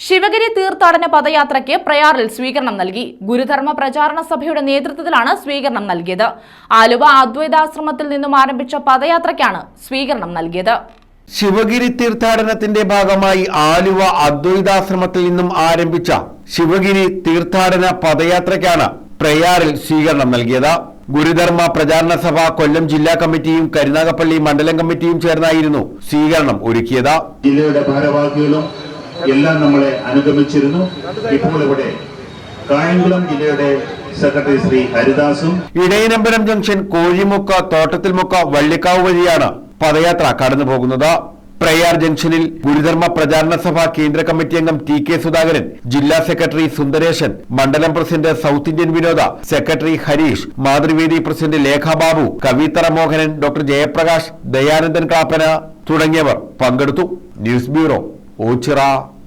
ശിവഗിരി തീർത്ഥാടന പദയാത്രയ്ക്ക് പ്രയാറിൽ സ്വീകരണം നൽകി. ഗുരുധർമ്മ പ്രചാരണ സഭയുടെ നേതൃത്വത്തിലാണ് സ്വീകരണം നൽകിയത്. ആലുവ അദ്വൈതാശ്രമത്തിൽ നിന്നും ആരംഭിച്ച പദയാത്രയ്ക്കാണ് സ്വീകരണം നൽകിയത്. ശിവഗിരി തീർത്ഥാടനത്തിന്റെ ഭാഗമായി ആലുവ അദ്വൈതാശ്രമത്തിൽ നിന്നും ആരംഭിച്ച ശിവഗിരി തീർത്ഥാടന പദയാത്രയ്ക്കാണ് പ്രയാറിൽ സ്വീകരണം നൽകിയത്. ഗുരുധർമ്മ പ്രചാരണ സഭ കൊല്ലം ജില്ലാ കമ്മിറ്റിയും കരുനാഗപ്പള്ളി മണ്ഡലം കമ്മിറ്റിയും ചേർന്നായിരുന്നു സ്വീകരണം ഒരുക്കിയത്. ജില്ലയുടെ ഭാരവാഹികളും എല്ലാം നമ്മളെ അനുഗമിച്ചിരുന്നു. ഇപ്പോൾ ഇവിടെ കായംകുളം ജില്ലയുടെ സെക്രട്ടറി ശ്രീ ഹരിദാസും ഇടയനമ്പലം ജംഗ്ഷൻ കോഴിമുക്ക തോട്ടത്തിൽമുക്ക വള്ളിക്കാവ് വഴിയാണ് പദയാത്ര കടന്നു പോകുന്നത്. പ്രയാർ ജംഗ്ഷനിൽ ഗുരുധർമ്മ പ്രചാരണ സഭ കേന്ദ്ര കമ്മിറ്റി അംഗം ടി കെ സുധാകരൻ ജില്ലാ സെക്രട്ടറി സുന്ദരേശൻ മണ്ഡലം president South Indian Vinoda secretary Harish Mathruvedi president Lekhababu Kavithara Mohanan doctor Jayaprakash Dayanandan Kappana തുടങ്ങിയവർ പങ്കെടുത്തു. News bureau 오치라